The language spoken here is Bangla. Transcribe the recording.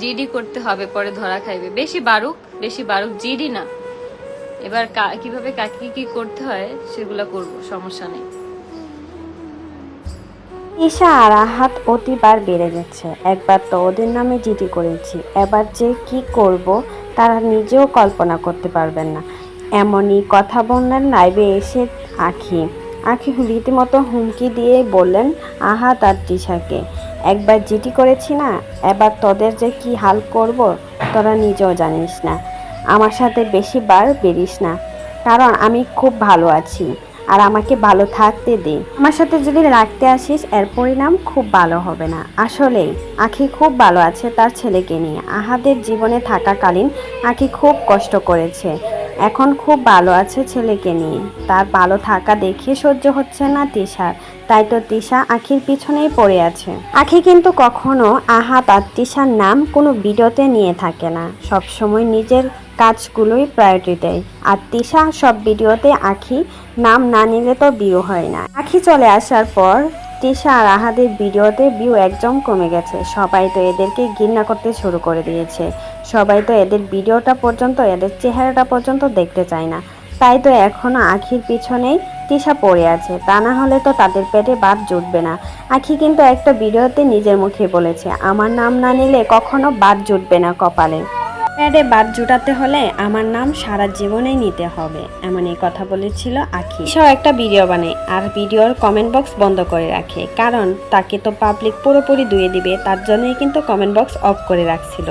জিডি করতে হবে, পরে ধরা খাইবে। বেশি বারুক বেশি বারুক জিডি না। এবার কীভাবে কাকে কি করতে হয়, সেগুলা করব, সমস্যা নেই। ঈশা আর আহাত অতিবার বেড়ে যাচ্ছে একবার তো ওদের নামে জিডি করেছি। এবার যে কি করব, তারা নিজেও কল্পনা করতে পারবেন না। এমনই কথা বললেন লাইভে এসে আখি। আখি রীতিমতো হুমকি দিয়ে বললেন, আহাত আর তিশাকে একবার জিটি করেছি না, এবার তোদের যে কি হাল করব, তোরা নিজেও জানিস না। আমার সাথে বেশি বার বেরিস না, কারণ আমি খুব ভালো আছি, আর আমাকে ভালো থাকতে দে। আমার সাথে যদি রাখতে আসিস, এর পরিণাম খুব ভালো হবে না। আসলেই আখি খুব ভালো আছে তার ছেলেকে নিয়ে। আহাদের জীবনে থাকাকালীন আখি খুব কষ্ট করেছে। এখন খুব ভালো আছে ছেলেকে নিয়ে। তার ভালো থাকা দেখে সহ্য হচ্ছে না তিশার। তাই তো তিশা আখির পিছনেই পড়ে আছে। আখি কিন্তু কখনো আহাত আর তিশার নাম কোনো ভিডিওতে নিয়ে থাকে না। সব সময় নিজের কাজগুলোই প্রায়োরিটি দেয়। আর তিশা সব ভিডিওতে আখি নাম না নিলে তো বিয়ে হয় না। আখি চলে আসার পর তিশা আর আহাদের ভিডিওতে ভিউ একদম কমে গেছে। সবাই তো এদেরকে ঘৃণা করতে শুরু করে দিয়েছে। সবাই তো এদের ভিডিওটা পর্যন্ত, এদের চেহারাটা পর্যন্ত দেখতে চায় না। তাই তো এখনও আখির পিছনেই তিশা পড়ে আছে। তা না হলে তো তাদের পেটে ভাত জুটবে না। আখি কিন্তু একটা ভিডিওতে নিজের মুখে বলেছে, আমার নাম না নিলে কখনো ভাত জুটবে না কপালে। প্যাডে বাদ জোটাতে হলে আমার নাম সারা জীবনেই নিতে হবে এমন এই কথা বলেছিল আখি। সেও একটা ভিডিও বানায় আর ভিডিওর কমেন্ট বক্স বন্ধ করে রাখে, কারণ তাকে তো পাবলিক পুরোপুরি ধুয়ে দিবে, তার জন্যই কিন্তু কমেন্ট বক্স অফ করে রাখছিল।